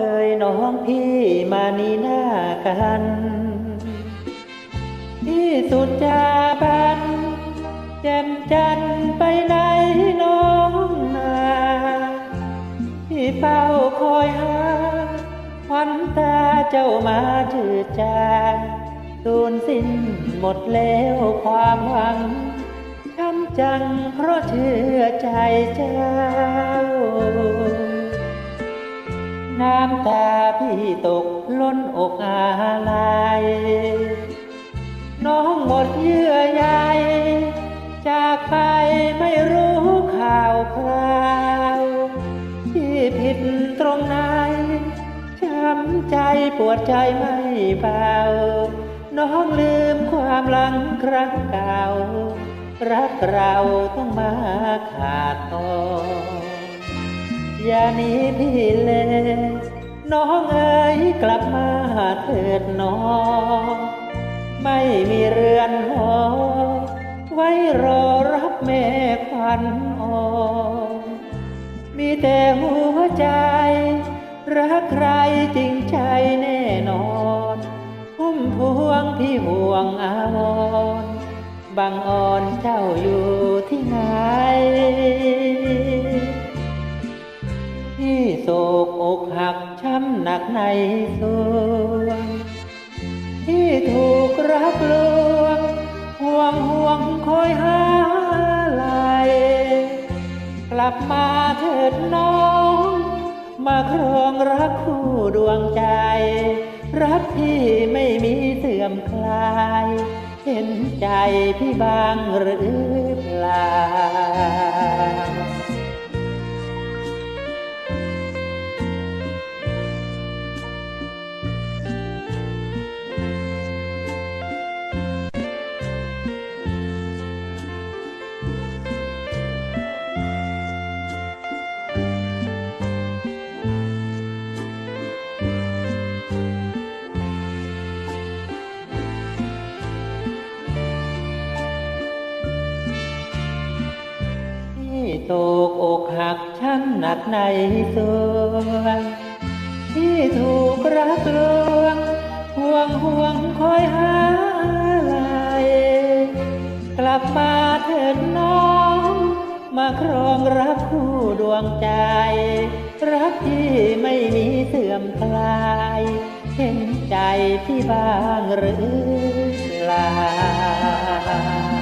เออน้องพี่มานีหน้ากัน ที่สุดจาบันแจ่มจันไปไหนน้องนาที่เฝ้าคอยหาควันตาเจ้ามาจืดจางสูญสิ้นหมดแล้วความหวังช้ำจังเพราะเชื่อใจเจ้า น้ำตาพี่ตกล้นอกอาลัยน้องหมดเยื่อใยจากไปไม่รู้ข่าวคราวที่ผิดตรงไหนช้ำใจปวดใจไม่เบาน้องลืมความหลังครั้งเก่า รักเราต้องมาขาดตอนอย่านีพี่เลย น้องเอ๋ยกลับมาเถิดน้อง ไม่มีเรือนหอ ไว้รอรับแม่ควันอ่อนมีแต่หัวใจ รักใครจริงใจแน่นอนพุ่มพวงพี่ห่วงอาวรบางอ่อนเจ้าอยู่ที่ไหน กอกหักช้ำหนักในสวง ที่ถูกรักลวงห่วงห่วงคอยหาไหลกลับมาเถิดน้อง มาครองรักคู่ดวงใจ รักพี่ไม่มีเสื่อมคลาย เห็นใจพี่บางหรือเปล่า ที่ตกอกหักช้ำหนักในสวงที่ถูกรักลวงห่วงห่วงคอยหาไหลกลับมาเถิดน้อง มาครองรักคู่ดวงใจ รักที่ไม่มีเสื่อมคลายเห็นใจพี่บ้างหรือเปล่า